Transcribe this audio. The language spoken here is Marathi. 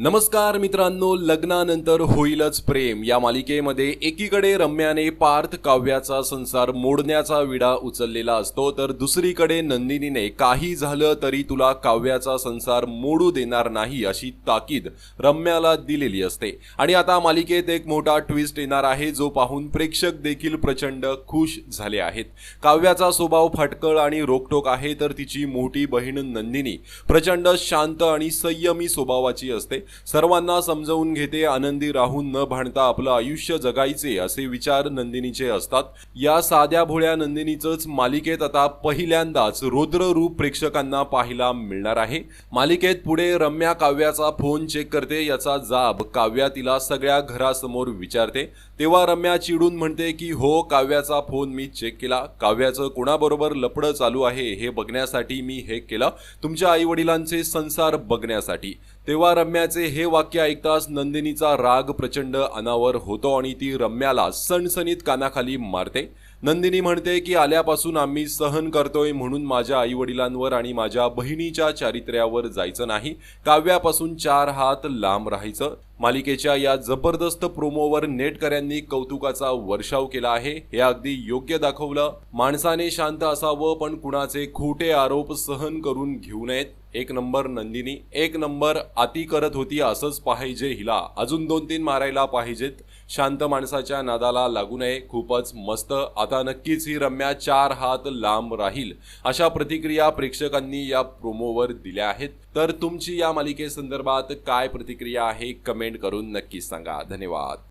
नमस्कार मित्रांनो लग्नानंतर होईलच प्रेम. या मालिकेमध्ये एकीकडे रम्याने पार्थ काव्याचा संसार मोडण्याचा विडा उचललेला असतो तर दुसरीकडे नंदिनीने काही झालं तरी तुला काव्याचा संसार मोडू देणार नाही अशी ताकीद रम्याला दिलेली असते. आणि आता मालिकेत एक मोठा ट्विस्ट येणार आहे जो पाहून प्रेक्षक देखील प्रचंड खुश झाले आहेत. काव्याचा स्वभाव फटकळ आणि रोकटोक आहे तर तिची मोठी बहीण नंदिनी प्रचंड शांत आणि संयमी स्वभावाची असते. सर्वांना समजवून घेते आनंदी राहून न भांडता आपलं आयुष्य जगायचे असे विचार नंदिनीचे असतात. या साध्या भोळ्या नंदिनीचंच मालिकेत आता पहिल्यांदाच रुद्र रूप प्रेक्षकांना पाहायला मिळणार आहे. मालिकेत पुढे रम्या काव्याचा फोन चेक करते याचा जाब काव्या तिला सगळ्या घरासमोर विचारते. तेव्हा रम्या चिडून म्हणते की हो काव्याचा फोन मी चेक केला. काव्याचं कोणाबरोबर लपडं चालू आहे हे बघण्यासाठी मी हे केलं. तुमच्या आई वडिलांचे संसार बघण्यासाठी. तेव्हा रम्याचे हे वाक्य ऐकताच नंदिनीचा राग प्रचंड अनावर होतो आणि ती रम्याला सणसणीत कानाखाली मारते. नंदिनी म्हणते की आल्यापासून आम्ही सहन करतोय म्हणून माझ्या आईवडिलांवर आणि माझ्या बहिणीच्या चारित्र्यावर जायचं नाही. काव्यापासून चार हात लांब राहायचं. मालिकेच्या या जबरदस्त प्रोमोवर नेटकऱ्यांनी कौतुकाचा वर्षाव केला आहे. हे अगदी योग्य दाखवलं. माणसाने शांत असावं पण कुणाचे खोटे आरोप सहन करून घेऊ नयेत. एक नंबर नंदिनी एक नंबर अति करत होती असंच पाहिजे हिला. अजून दोन तीन मारायला पाहिजेत. शांत माणसाच्या नादाला लागू नये. खूपच मस्त आता नक्कीच ही रम्या चार हात लांब राहील. अशा प्रतिक्रिया प्रेक्षकांनी या प्रोमोवर दिल्या आहेत. तर तुमची या मालिकेसंदर्भात काय प्रतिक्रिया आहे कमेंट करून नक्कीच सांगा. धन्यवाद.